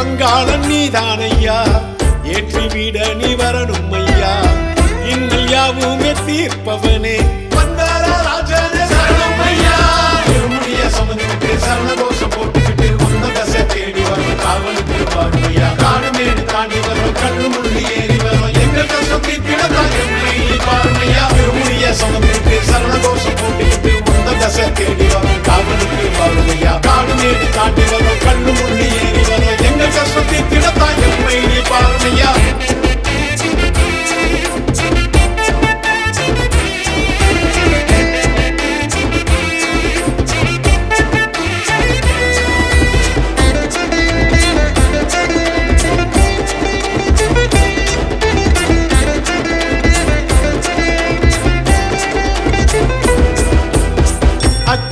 பங்காளன் நீதானையா? ஏற்றிவிட நீ வரணும் ஐயா இன்னல் யாவுமே தீர்ப்பவனே.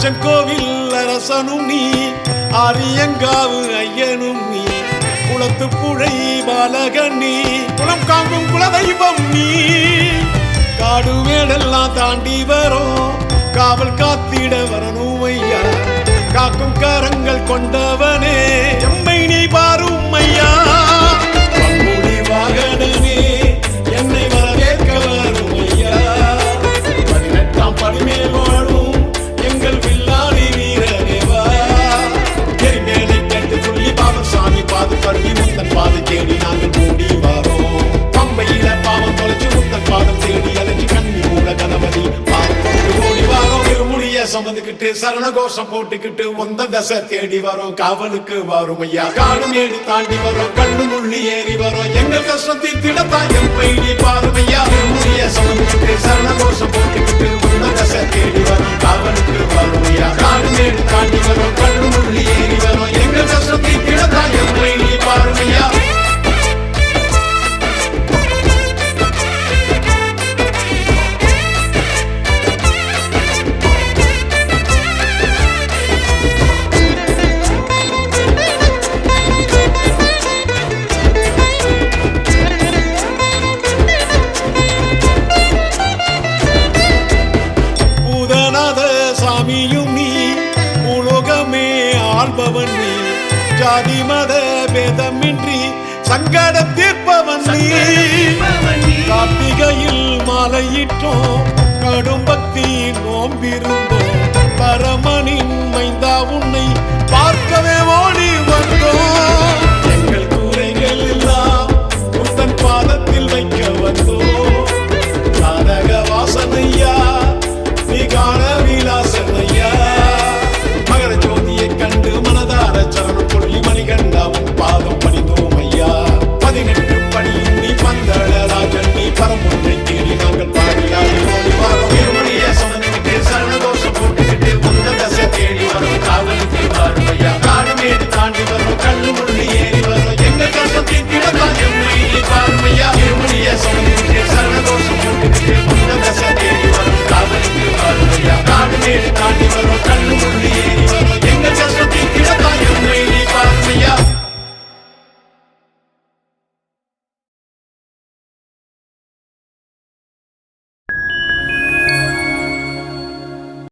அச்சங்கோவில் அரசனும் நீ அரியங்காவு ஐயனும் நீ குளத்து புழை பாலகன் நீ குளம் காங்கும் குலதெய்வம் நீ. காடு மேடெல்லாம் தாண்டி வரும் காவல் காத்திட வரணும் ஐயா. காக்கும் கரங்கள் கொண்டவனே சரண சரணகோஷம் போட்டுக்கிட்டு ஒந்த தசை தேடி வரும். காவலுக்கு வரும் ஐயா. காடு மேடு தாண்டி வரும். கண்ணு முள்ளி ஏறி வரும். எங்க கஷ்டத்தை திடத்தாயம் எம்மை பாருமையா பாரும் ஐயா. சரணகோஷம் ஜாதி மத பேதமின்றி சங்கட தீர்ப்பவன் கார்த்திகையில் மாலையிட்டோம் கடும் பக்தி நோம்பிருந்தோம். பரமனின் மைந்தா உன்னை பார்க்கவே ஓடி வந்த